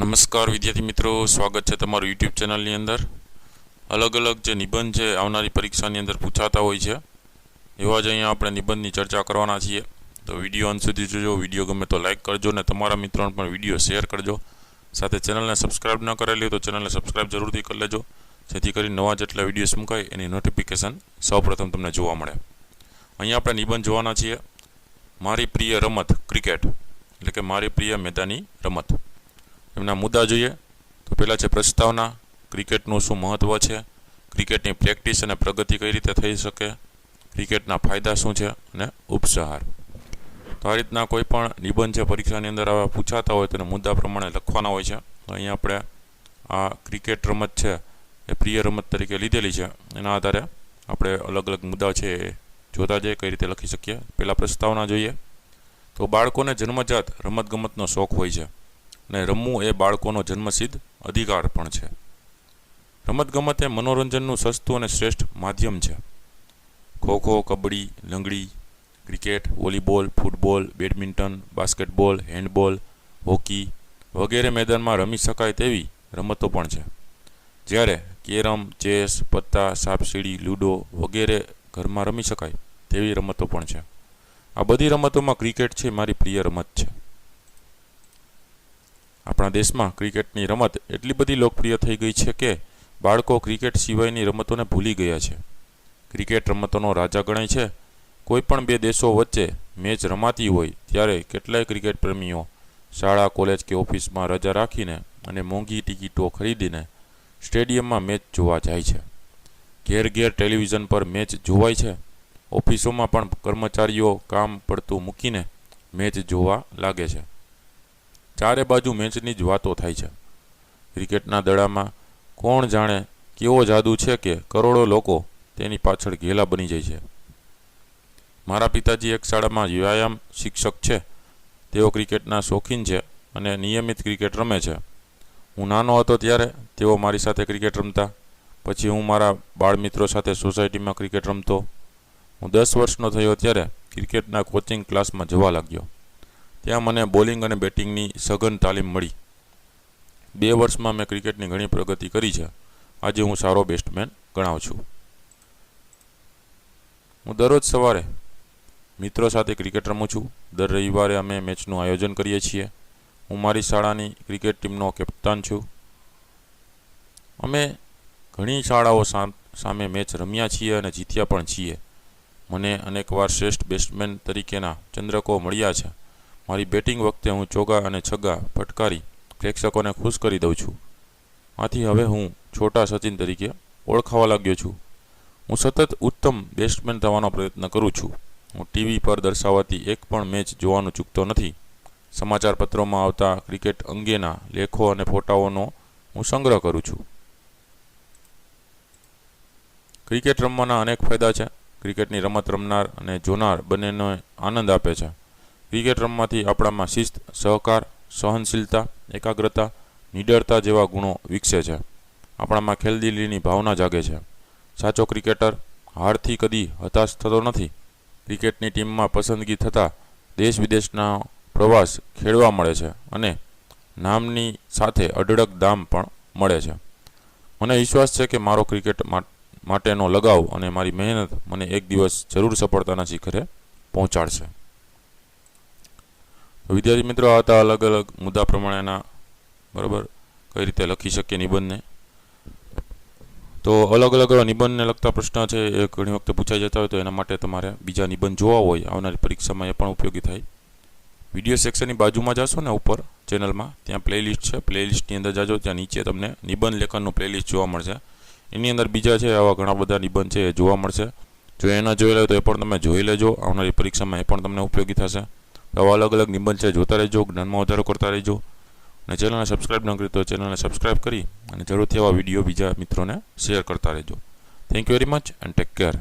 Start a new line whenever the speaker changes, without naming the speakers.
નમસ્કાર વિદ્યાર્થી મિત્રો, સ્વાગત છે તમારું યુટ્યુબ ચેનલની અંદર. અલગ અલગ જે નિબંધ છે, આવનારી પરીક્ષાની અંદર પૂછાતા હોય છે. એવા જ અહીંયા આપણે નિબંધની ચર્ચા કરવાના છીએ. તો વીડિયો અંત સુધી જોજો. વીડિયો ગમે તો લાઇક કરજો અને તમારા મિત્રોને પણ વીડિયો શેર કરજો. સાથે ચેનલને સબસ્ક્રાઇબ ન કરેલી હોય તો ચેનલને સબસ્ક્રાઇબ જરૂરથી કરી લેજો. જેથી કરી નવા જેટલા વિડીયોઝ મુકાય, એની નોટિફિકેશન સૌપ્રથમ તમને જોવા મળે. અહીંયા આપણે નિબંધ જોવાના છીએ. મારી પ્રિય રમત ક્રિકેટ. એટલે કે મારી પ્રિય મેદાની રમત. એમના મુદ્દા જોઈએ તો પહેલાં છે પ્રસ્તાવના, ક્રિકેટનું શું મહત્ત્વ છે, ક્રિકેટની પ્રેક્ટિસ અને પ્રગતિ કઈ રીતે થઈ શકે, ક્રિકેટના ફાયદા શું છે અને ઉપસહાર તો આ રીતના કોઈ પણ નિબંધ છે પરીક્ષાની અંદર આવા પૂછાતા હોય તેને મુદ્દા પ્રમાણે લખવાના હોય છે. તો અહીંયા આપણે આ ક્રિકેટ રમત છે એ પ્રિય રમત તરીકે લીધેલી છે. એના આધારે આપણે અલગ અલગ મુદ્દા છે એ જોતા જઈએ, કઈ રીતે લખી શકીએ. પહેલાં પ્રસ્તાવના જોઈએ. તો બાળકોને જન્મજાત રમતગમતનો શોખ હોય છે. અને રમવું એ બાળકોનો જન્મસિદ્ધ અધિકાર પણ છે. રમતગમત એ મનોરંજનનું સસ્તું અને શ્રેષ્ઠ માધ્યમ છે. Kho kho kabaddi, langdi, cricket, volleyball, football, badminton, basketball, handball, hockey વગેરે મેદાનમાં રમી શકાય તેવી રમતો પણ છે. જ્યારે કેરમ, ચેસ, પત્તા, સાપસીડી, લૂડો વગેરે ઘરમાં રમી શકાય તેવી રમતો પણ છે. આ બધી રમતોમાં ક્રિકેટ છે, મારી પ્રિય રમત છે. આપણા દેશમાં ક્રિકેટની રમત એટલી બધી લોકપ્રિય થઈ ગઈ છે કે બાળકો ક્રિકેટ સિવાયની રમતોને ભૂલી ગયા છે. ક્રિકેટ રમતોનો રાજા ગણાય છે. કોઈ પણ બે દેશો વચ્ચે મેચ રમાતી હોય ત્યારે કેટલાય ક્રિકેટ પ્રેમીઓ શાળા, કોલેજ કે ઓફિસમાં રજા રાખીને અને મોંઘી ટિકિટો ખરીદીને સ્ટેડિયમમાં મેચ જોવા જાય છે. ઘેર ઘેર ટેલિવિઝન પર મેચ જોવાય છે. ઓફિસોમાં પણ કર્મચારીઓ કામ પડતું મૂકીને મેચ જોવા લાગે છે. ચારે બાજુ મેચની જ વાતો થાય છે. ક્રિકેટના દડામાં કોણ જાણે કેવો જાદુ છે કે કરોડો લોકો તેની પાછળ ઘેલા બની જાય છે. મારા પિતાજી એક શાળામાં વ્યાયામ શિક્ષક છે. તેઓ ક્રિકેટના શોખીન છે અને નિયમિત ક્રિકેટ રમે છે. હું નાનો હતો ત્યારે તેઓ મારી સાથે ક્રિકેટ રમતા. પછી હું મારા બાળ મિત્રો સાથે સોસાયટીમાં ક્રિકેટ રમતો. હું દસ વર્ષનો થયો ત્યારે ક્રિકેટના કોચિંગ ક્લાસમાં જવા લાગ્યો. ત્યાં મને બોલિંગ અને બેટિંગની સઘન તાલીમ મળી. બે વર્ષમાં મેં ક્રિકેટની ઘણી પ્રગતિ કરી છે. આજે હું સારો બેસ્ટમેન ગણાવ છું. હું દરરોજ સવારે મિત્રો સાથે ક્રિકેટ રમું છું. દર રવિવારે અમે મેચનું આયોજન કરીએ છીએ. હું મારી શાળાની ક્રિકેટ ટીમનો કેપ્ટન છું. અમે ઘણી શાળાઓ સામે મેચ રમ્યા છીએ અને જીત્યા પણ છીએ. મને અનેકવાર શ્રેષ્ઠ બેટ્સમેન તરીકેના ચંદ્રકો મળ્યા છે. મારી બેટિંગ વખતે હું ચોગા અને છગ્ગા ફટકારી પ્રેક્ષકોને ખુશ કરી દઉં છું. આથી હવે હું છોટા સચિન તરીકે ઓળખાવા લાગ્યો છું. હું સતત ઉત્તમ બેટ્સમેન થવાનો પ્રયત્ન કરું છું. હું ટીવી પર દર્શાવાતી એક પણ મેચ જોવાનું ચૂકતો નથી. સમાચાર પત્રોમાં આવતા ક્રિકેટ અંગેના લેખો અને ફોટાઓનો હું સંગ્રહ કરું છું. ક્રિકેટ રમવાના અનેક ફાયદા છે. ક્રિકેટની રમત રમનાર અને જોનાર બંનેને આનંદ આપે છે. ક્રિકેટ રમવાથી આપણામાં શિસ્ત, સહકાર, સહનશીલતા, એકાગ્રતા, નિડરતા જેવા ગુણો વિકસે છે. આપણામાં ખેલદિલીની ભાવના જાગે છે. સાચો ક્રિકેટર હારથી કદી હતાશ થતો નથી. ક્રિકેટની ટીમમાં પસંદગી થતાં દેશ વિદેશના પ્રવાસ ખેડવા મળે છે અને નામની સાથે અઢળક દામ પણ મળે છે. મને વિશ્વાસ છે કે મારો ક્રિકેટ માટેનો લગાવ અને મારી મહેનત મને એક દિવસ જરૂર સફળતાના શિખરે પહોંચાડશે. વિદ્યાર્થી મિત્રો, આ હતા અલગ અલગ મુદ્દા પ્રમાણેના. બરાબર? કઈ રીતે લખી શકીએ નિબંધને? તો અલગ અલગ નિબંધને લગતા પ્રશ્ન છે એ ઘણી વખતે પૂછાઈ જતા હોય તો એના માટે તમારે બીજા નિબંધ જોવા હોય. આવનારી પરીક્ષામાં એ પણ ઉપયોગી થાય. વીડિયો સેક્શનની બાજુમાં જશો ને ઉપર ચેનલમાં. ત્યાં પ્લેલિસ્ટ છે. પ્લેલિસ્ટની અંદર જાજો. ત્યાં નીચે તમને નિબંધ લેખનનું પ્લેલિસ્ટ જોવા મળશે. એની અંદર બીજા છે આવા ઘણા બધા નિબંધ છે એ જોવા મળશે. જો એના જોઈ લે તો એ પણ તમે જોઈ લેજો. આવનારી પરીક્ષામાં એ પણ તમને ઉપયોગી થશે. આવા અલગ અલગ નિબંધ છે, જોતા રહેજો, જ્ઞાનમાં વધારો કરતા રહેજો. અને ચેનલને સબસ્ક્રાઇબ ન કરી તો ચેનલને સબસ્ક્રાઇબ કરી અને જરૂરથી આવા વીડિયો બીજા મિત્રોને શેર કરતા રહેજો. Thank you very much and take care